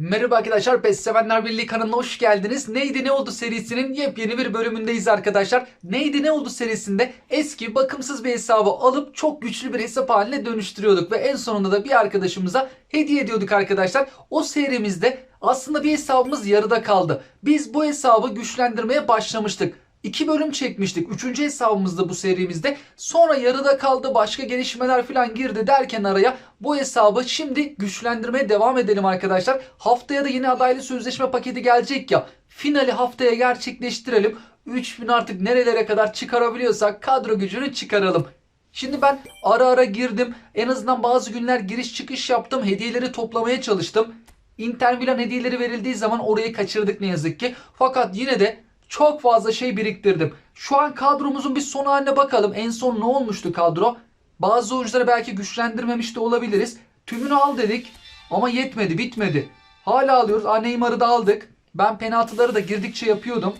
Merhaba arkadaşlar PES Sevenler Birliği kanalına hoş geldiniz. Neydi ne oldu serisinin yepyeni bir bölümündeyiz arkadaşlar. Neydi ne oldu serisinde eski bakımsız bir hesabı alıp çok güçlü bir hesap haline dönüştürüyorduk. Ve en sonunda da bir arkadaşımıza hediye ediyorduk arkadaşlar. O serimizde aslında bir hesabımız yarıda kaldı. Biz bu hesabı güçlendirmeye başlamıştık. İki bölüm çekmiştik. Üçüncü hesabımızda bu serimizde. Sonra yarıda kaldı. Başka gelişmeler falan girdi derken araya bu hesabı şimdi güçlendirmeye devam edelim arkadaşlar. Haftaya da yine adaylı sözleşme paketi gelecek ya. Finali haftaya gerçekleştirelim. 3000 artık nerelere kadar çıkarabiliyorsak kadro gücünü çıkaralım. Şimdi ben ara ara girdim. En azından bazı günler giriş çıkış yaptım. Hediyeleri toplamaya çalıştım. Inter Milan hediyeleri verildiği zaman orayı kaçırdık ne yazık ki. Fakat yine de çok fazla şey biriktirdim. Şu an kadromuzun bir son haline bakalım. En son ne olmuştu kadro? Bazı oyuncuları belki güçlendirmemiş de olabiliriz. Tümünü al dedik ama yetmedi bitmedi. Hala alıyoruz. Neymar'ı da aldık. Ben penaltıları da girdikçe yapıyordum.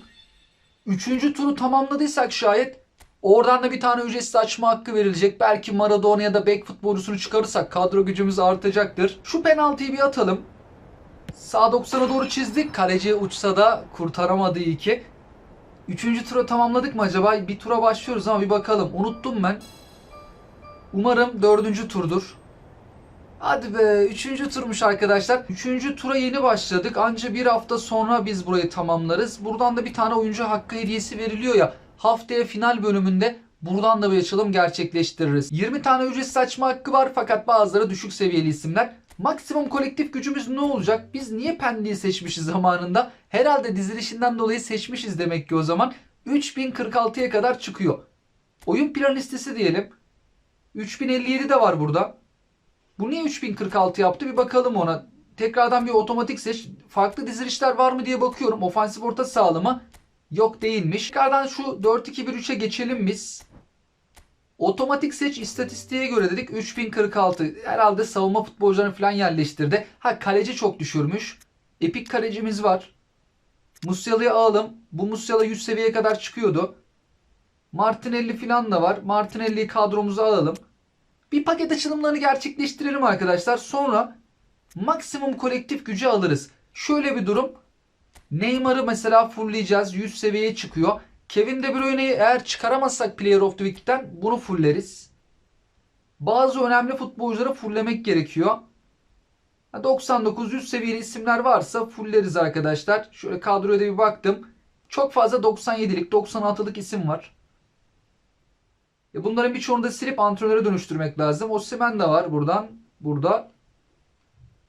Üçüncü turu tamamladıysak şayet oradan da bir tane ücretsiz açma hakkı verilecek. Belki Maradona ya da bek futbolcusunu çıkarırsak kadro gücümüz artacaktır. Şu penaltıyı bir atalım. Sağ 90'a doğru çizdik. Kaleci uçsa da kurtaramadı iyi ki. Üçüncü tura tamamladık mı acaba? Bir tura başlıyoruz ama bir bakalım. Unuttum ben. Umarım dördüncü turdur. Hadi be üçüncü turmuş arkadaşlar. Üçüncü tura yeni başladık. Anca bir hafta sonra biz burayı tamamlarız. Buradan da bir tane oyuncu hakkı hediyesi veriliyor ya. Haftaya final bölümünde buradan da bir açılım gerçekleştiririz. 20 tane ücretsiz açma hakkı var fakat bazıları düşük seviyeli isimler. Maksimum kolektif gücümüz ne olacak? Biz niye Pendik'i seçmişiz zamanında? Herhalde dizilişinden dolayı seçmişiz demek ki o zaman. 3046'ya kadar çıkıyor. Oyun plan listesi diyelim. 3057 de var burada. Bu niye 3046 yaptı? Bir bakalım ona. Tekrardan bir otomatik seç. Farklı dizilişler var mı diye bakıyorum. Ofansif orta sahalı mı? Yok değilmiş. Tekrardan şu 4-2-1-3'e geçelim biz. Otomatik seç istatistiğe göre dedik 3046. Herhalde savunma futbolcularını falan yerleştirdi. Ha kaleci çok düşürmüş. Epik kalecimiz var. Musiala'yı alalım. Bu Musiala 100 seviyeye kadar çıkıyordu. Martinelli falan da var. Martinelli'yi kadromuza alalım. Bir paket açılımlarını gerçekleştirelim arkadaşlar. Sonra maksimum kolektif gücü alırız. Şöyle bir durum. Neymar'ı mesela fullleyeceğiz. 100 seviyeye çıkıyor. Kevin De Bruyne'yi eğer çıkaramazsak Player of the Week'ten bunu fullleriz. Bazı önemli futbolcuları fulllemek gerekiyor. 99-100 seviyeli isimler varsa fullleriz arkadaşlar. Şöyle kadroya da bir baktım. Çok fazla 97'lik 96'lık isim var. E bunların birçoğunu da silip antrenöre dönüştürmek lazım. Osimhen de var buradan. Burada.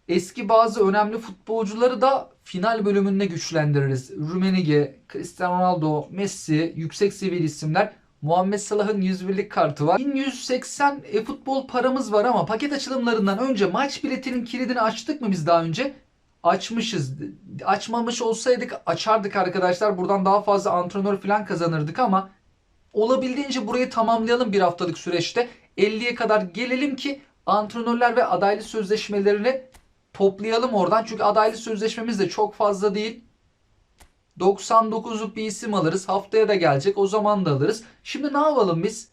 Eski bazı önemli futbolcuları da final bölümünde güçlendiririz. Rumenige, Cristiano Ronaldo, Messi, yüksek seviyeli isimler. Muhammed Salah'ın 101'lik kartı var. 1180 e-futbol paramız var ama paket açılımlarından önce maç biletinin kilidini açtık mı biz daha önce? Açmışız. Açmamış olsaydık açardık arkadaşlar. Buradan daha fazla antrenör falan kazanırdık ama olabildiğince burayı tamamlayalım bir haftalık süreçte. 50'ye kadar gelelim ki antrenörler ve adaylı sözleşmelerini toplayalım oradan. Çünkü adaylı sözleşmemiz de çok fazla değil. 99'luk bir isim alırız. Haftaya da gelecek. O zaman da alırız. Şimdi ne yapalım biz?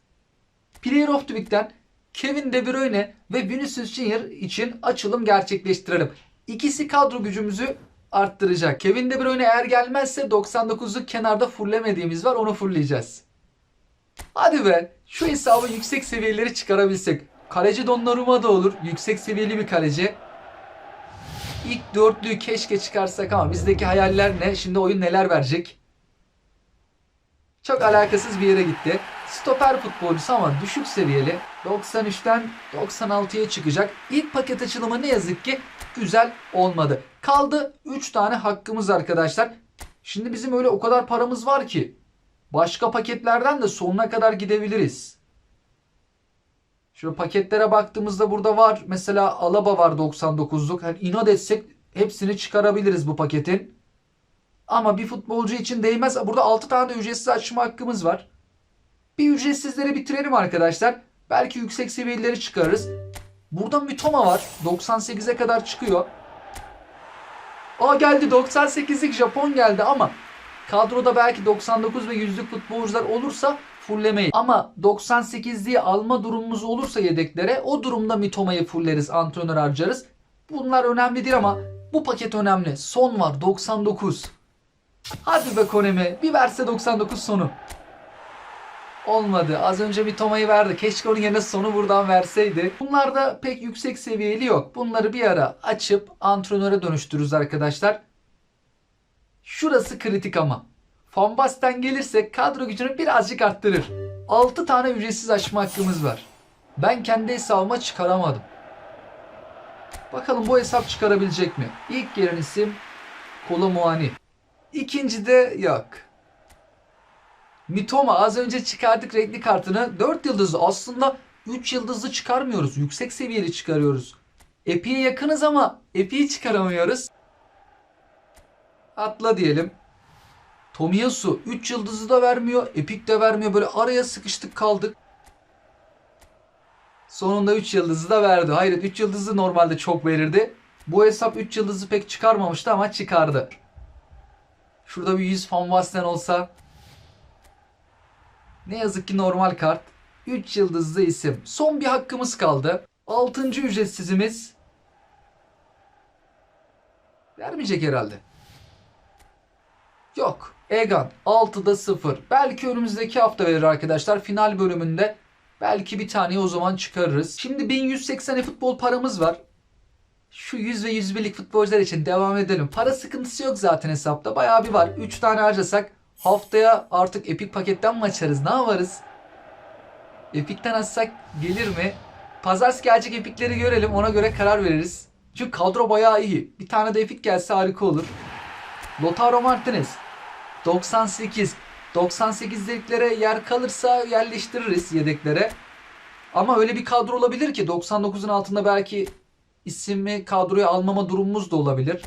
Player of the Week'ten Kevin De Bruyne ve Vinicius Junior için açılım gerçekleştirelim. İkisi kadro gücümüzü arttıracak. Kevin De Bruyne eğer gelmezse 99'luk kenarda fullemediğimiz var. Onu fullleyeceğiz. Hadi be. Şu hesabı yüksek seviyeleri çıkarabilsek. Kaleci Donnarumma da olur. Yüksek seviyeli bir kaleci. İlk dörtlüyü keşke çıkarsak ama bizdeki hayaller ne? Şimdi oyun neler verecek? Çok alakasız bir yere gitti. Stoper futbolcusu ama düşük seviyeli. 93'ten 96'ya çıkacak. İlk paket açılımı ne yazık ki güzel olmadı. Kaldı 3 tane hakkımız arkadaşlar. Şimdi bizim öyle o kadar paramız var ki. Başka paketlerden de sonuna kadar gidebiliriz. Şu paketlere baktığımızda burada var. Mesela Alaba var 99'luk. Yani inat etsek hepsini çıkarabiliriz bu paketin. Ama bir futbolcu için değmez. Burada 6 tane de ücretsiz açma hakkımız var. Bir ücretsizleri bitirelim arkadaşlar. Belki yüksek seviyeleri çıkarırız. Burada Mitoma var. 98'e kadar çıkıyor. Aa geldi 98'lik Japon geldi ama kadroda belki 99 ve 100'lük futbolcular olursa fullemeyiz. Ama 98'liği alma durumumuz olursa yedeklere o durumda Mitoma'yı fulleriz, antrenör harcarız. Bunlar önemli değil ama Bu paket önemli. Son var 99. Hadi be Konemi. Bir verse 99 sonu. Olmadı. Az önce bir Toma'yı verdi. Keşke onun yerine sonu buradan verseydi. Bunlarda pek yüksek seviyeli yok. Bunları bir ara açıp antrenöre dönüştürürüz arkadaşlar. Şurası kritik ama. Fanbast'ten gelirse kadro gücünü birazcık arttırır. 6 tane ücretsiz açma hakkımız var. Ben kendi hesabıma çıkaramadım. Bakalım bu hesap çıkarabilecek mi? İlk gelen isim Kolo Muani. İkinci de yok. Mitoma az önce çıkardık renkli kartını. 4 yıldızlı aslında 3 yıldızlı çıkarmıyoruz. Yüksek seviyeli çıkarıyoruz. Epi'ye yakınız ama Epi'yi çıkaramıyoruz. Atla diyelim. Tomiyasu 3 yıldızı da vermiyor. Epic de vermiyor. Böyle araya sıkıştık kaldık. Sonunda 3 yıldızı da verdi. Hayret 3 yıldızı normalde çok verirdi. Bu hesap 3 yıldızı pek çıkarmamıştı ama çıkardı. Şurada bir 100 fan olsa. Ne yazık ki normal kart. 3 yıldızlı isim. Son bir hakkımız kaldı. 6. ücretsizimiz. Vermeyecek herhalde. Yok. Egan 6'da 0. Belki önümüzdeki hafta verir arkadaşlar. Final bölümünde belki bir taneyi o zaman çıkarırız. Şimdi 1180 futbol paramız var. Şu 100 ve 101'lik futbolcular için devam edelim. Para sıkıntısı yok zaten hesapta. Bayağı bir var. 3 tane harcasak haftaya artık Epic paketten mi açarız? Ne yaparız? Epic'ten açsak gelir mi? Pazartesi gelecek Epic'leri görelim. Ona göre karar veririz. Çünkü kadro bayağı iyi. Bir tane de Epic gelse harika olur. Lautaro Martinez 98 98'liklere yer kalırsa yerleştiririz yedeklere. Ama öyle bir kadro olabilir ki 99'un altında belki ismi kadroya almama durumumuz da olabilir.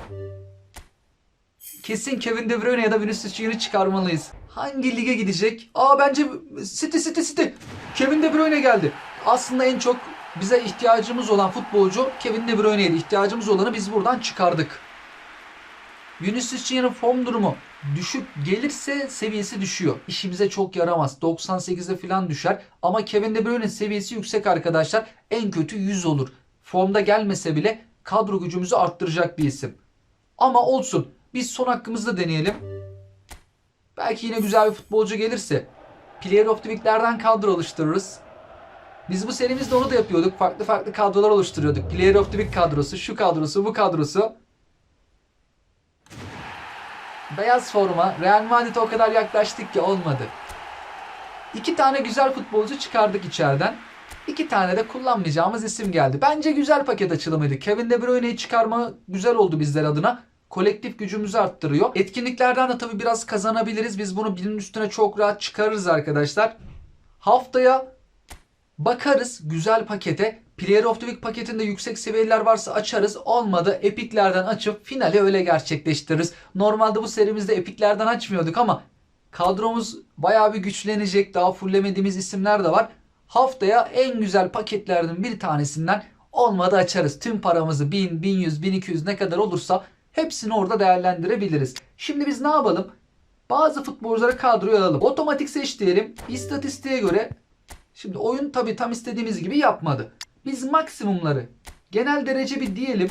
Kesin Kevin De Bruyne ya da Vinicius Junior'ı çıkarmalıyız. Hangi lige gidecek? Aa bence City City City. Kevin De Bruyne geldi. Aslında en çok bize ihtiyacımız olan futbolcu Kevin De Bruyne'ydi. İhtiyacımız olanı biz buradan çıkardık. Vinicius Junior'ın form durumu düşük gelirse seviyesi düşüyor. İşimize çok yaramaz. 98'e falan düşer. Ama Kevin De Bruyne'nin seviyesi yüksek arkadaşlar. En kötü 100 olur. Formda gelmese bile kadro gücümüzü arttıracak bir isim. Ama olsun. Biz son hakkımızda deneyelim. Belki yine güzel bir futbolcu gelirse. Player of the Week'lerden kadro oluştururuz. Biz bu serimizde onu da yapıyorduk. Farklı farklı kadrolar oluşturuyorduk. Player of the Week kadrosu, şu kadrosu, bu kadrosu. Beyaz forma. Real Madrid'e o kadar yaklaştık ki olmadı. İki tane güzel futbolcu çıkardık içeriden. İki tane de kullanmayacağımız isim geldi. Bence güzel paket açılımıydı. Kevin De Bruyne'yi çıkarma güzel oldu bizler adına. Kolektif gücümüzü arttırıyor. Etkinliklerden de tabii biraz kazanabiliriz. Biz bunu birinin üstüne çok rahat çıkarırız arkadaşlar. Haftaya bakarız güzel pakete. Player of the Week paketinde yüksek seviyeler varsa açarız. Olmadı epiklerden açıp finali öyle gerçekleştiririz. Normalde bu serimizde epiklerden açmıyorduk ama kadromuz bayağı bir güçlenecek. Daha fullemediğimiz isimler de var. Haftaya en güzel paketlerden bir tanesinden olmadı açarız. Tüm paramızı 1000, 1100, 1200 ne kadar olursa hepsini orada değerlendirebiliriz. Şimdi biz ne yapalım? Bazı futbolcuları kadroya alalım. Otomatik seç diyelim. İstatistiğe göre Şimdi oyun tabi tam istediğimiz gibi yapmadı. Biz maksimumları genel derece bir diyelim.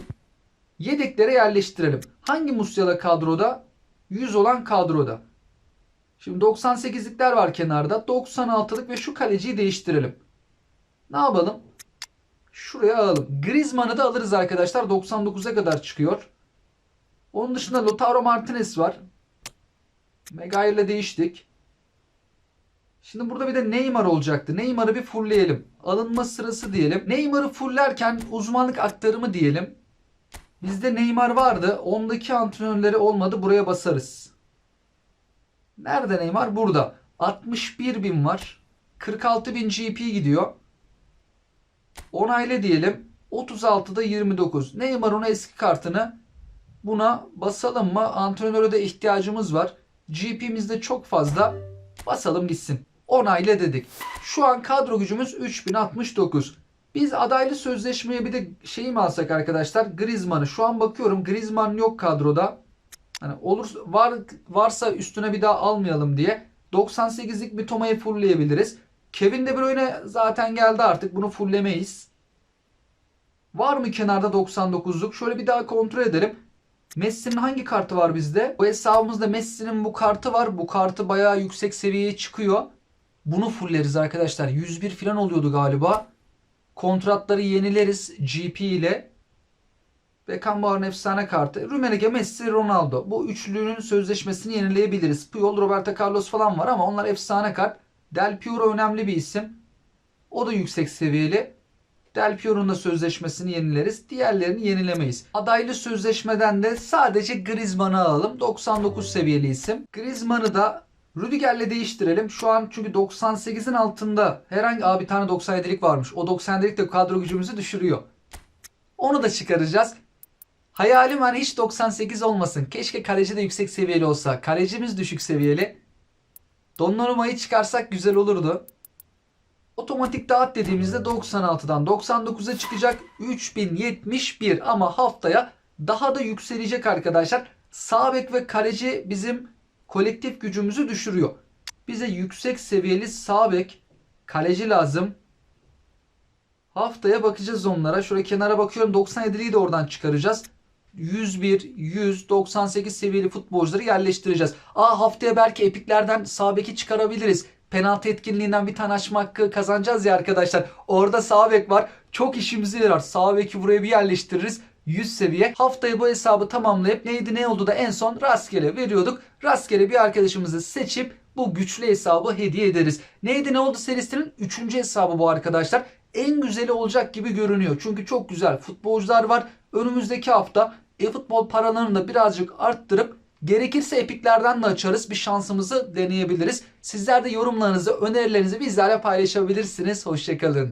Yedeklere yerleştirelim. Hangi Musiala kadroda? 100 olan kadroda. Şimdi 98'likler var kenarda. 96'lık ve şu kaleciyi değiştirelim. Ne yapalım? Şuraya alalım. Griezmann'ı da alırız arkadaşlar. 99'a kadar çıkıyor. Onun dışında Lautaro Martinez var. Megayir'le değiştik. Şimdi burada bir de Neymar olacaktı. Neymar'ı bir fullleyelim. Alınma sırası diyelim. Neymar'ı fulllerken uzmanlık aktarımı diyelim. Bizde Neymar vardı. Ondaki antrenörleri olmadı. Buraya basarız. Nerede Neymar? Burada. 61 bin var. 46 bin GP gidiyor. Onayla diyelim. 36'da 29. Neymar ona eski kartını buna basalım mı? Antrenöre de ihtiyacımız var. GP'mizde çok fazla. Basalım gitsin. Onayla dedik. Şu an kadro gücümüz 3069. Biz adaylı sözleşmeye bir de şeyi mi alsak arkadaşlar? Griezmann'ı. Şu an bakıyorum Griezmann yok kadroda. Hani olur var varsa üstüne bir daha almayalım diye 98'lik bir Toma'yı fullleyebiliriz. Kevin De Bruyne zaten geldi artık. Bunu fulllemeyiz. Var mı kenarda 99'luk? Şöyle bir daha kontrol edelim. Messi'nin hangi kartı var bizde? Bu hesabımızda Messi'nin bu kartı var. Bu kartı bayağı yüksek seviyeye çıkıyor. Bunu fulleriz arkadaşlar. 101 falan oluyordu galiba. Kontratları yenileriz GP ile. Beckenbauer'ın efsane kartı. Rummenigge, Messi, Ronaldo. Bu üçlünün sözleşmesini yenileyebiliriz. Puyol, Roberto Carlos falan var ama onlar efsane kart. Del Piero önemli bir isim. O da yüksek seviyeli. Del Piero'nun da sözleşmesini yenileriz. Diğerlerini yenilemeyiz. Adaylı sözleşmeden de sadece Griezmann'ı alalım. 99 seviyeli isim. Griezmann'ı da Rüdiger'le değiştirelim. Şu an çünkü 98'in altında herhangi Aa, bir tane 97'lik varmış. O 97'lik de kadro gücümüzü düşürüyor. Onu da çıkaracağız. Hayalim hani hiç 98 olmasın. Keşke kaleci de yüksek seviyeli olsa. Kalecimiz düşük seviyeli. Donnarumma'yı çıkarsak güzel olurdu. Otomatik dağıt dediğimizde 96'dan 99'a çıkacak 3071 ama haftaya daha da yükselecek arkadaşlar. Sağ bek ve kaleci bizim kolektif gücümüzü düşürüyor. Bize yüksek seviyeli sağ bek kaleci lazım. Haftaya bakacağız onlara. Şuraya kenara bakıyorum 97'liyi de oradan çıkaracağız. 101, 100, 98 seviyeli futbolcuları yerleştireceğiz. Aa haftaya belki epiklerden sağ beki çıkarabiliriz. Penaltı etkinliğinden bir tane açma hakkı kazanacağız ya arkadaşlar. Orada sağ bek var. Çok işimize yarar. Sağ beki buraya bir yerleştiririz. 100 seviye. Haftaya bu hesabı tamamlayıp neydi ne oldu da en son rastgele veriyorduk. Rastgele bir arkadaşımızı seçip bu güçlü hesabı hediye ederiz. Neydi ne oldu serisinin 3. hesabı bu arkadaşlar. En güzeli olacak gibi görünüyor. Çünkü çok güzel futbolcular var. Önümüzdeki hafta e-futbol paralarını da birazcık arttırıp gerekirse epiklerden de açarız. Bir şansımızı deneyebiliriz. Sizler de yorumlarınızı, önerilerinizi bizlerle paylaşabilirsiniz. Hoşçakalın.